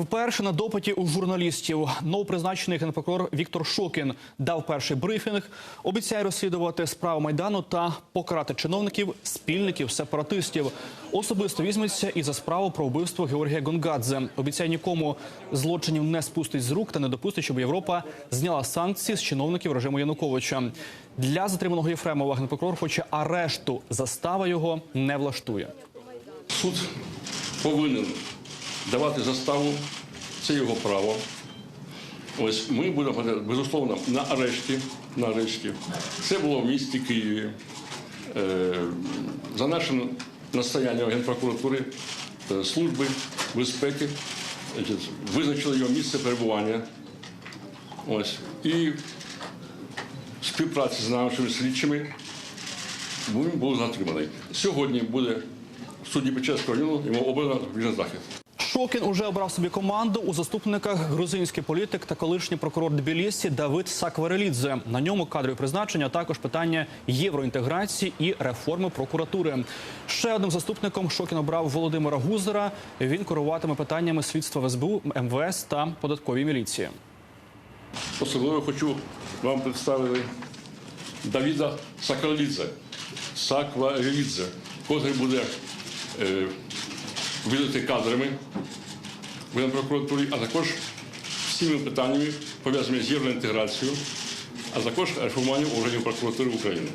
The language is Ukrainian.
Вперше на допиті у журналістів новопризначений генпрокурор Віктор Шокін дав перший брифінг. Обіцяє розслідувати справу майдану та покарати чиновників, спільників, сепаратистів. Особисто візьметься і за справу про вбивство Георгія Гонгадзе. Обіцяє нікому злочинів не спустить з рук та не допустить, щоб Європа зняла санкції з чиновників режиму Януковича. Для затриманого Єфремова генпрокурор хоче арешту. Застава його не влаштує. Суд повинен давати заставу, це його право. Ось ми будемо безусловно на арешті. На арешті. Це було в місті Києві. Е, За нашим настоянням Генпрокуратури е, служби безпеки визначили його місце перебування. Ось. І в співпраці з нашими слідчими він був затриманий. Сьогодні буде в суді Печерського району йому обрано запобіжний захід. Шокін уже обрав собі команду у заступниках грузинський політик та колишній прокурор Тбілісі Давид Сакварелідзе. На ньому кадрові призначення, а також питання євроінтеграції і реформи прокуратури. Ще одним заступником Шокін обрав Володимира Гузера. Він керуватиме питаннями слідства в СБУ, МВС та податковій міліції. Особливо хочу вам представити Давіда Сакралідзе, Сакварелідзе, котрий буде е, видати кадрами в Генпрокуратурі, а також всіми питаннями, пов'язаними з євроінтеграцією, а також реформуванням органів прокуратури України.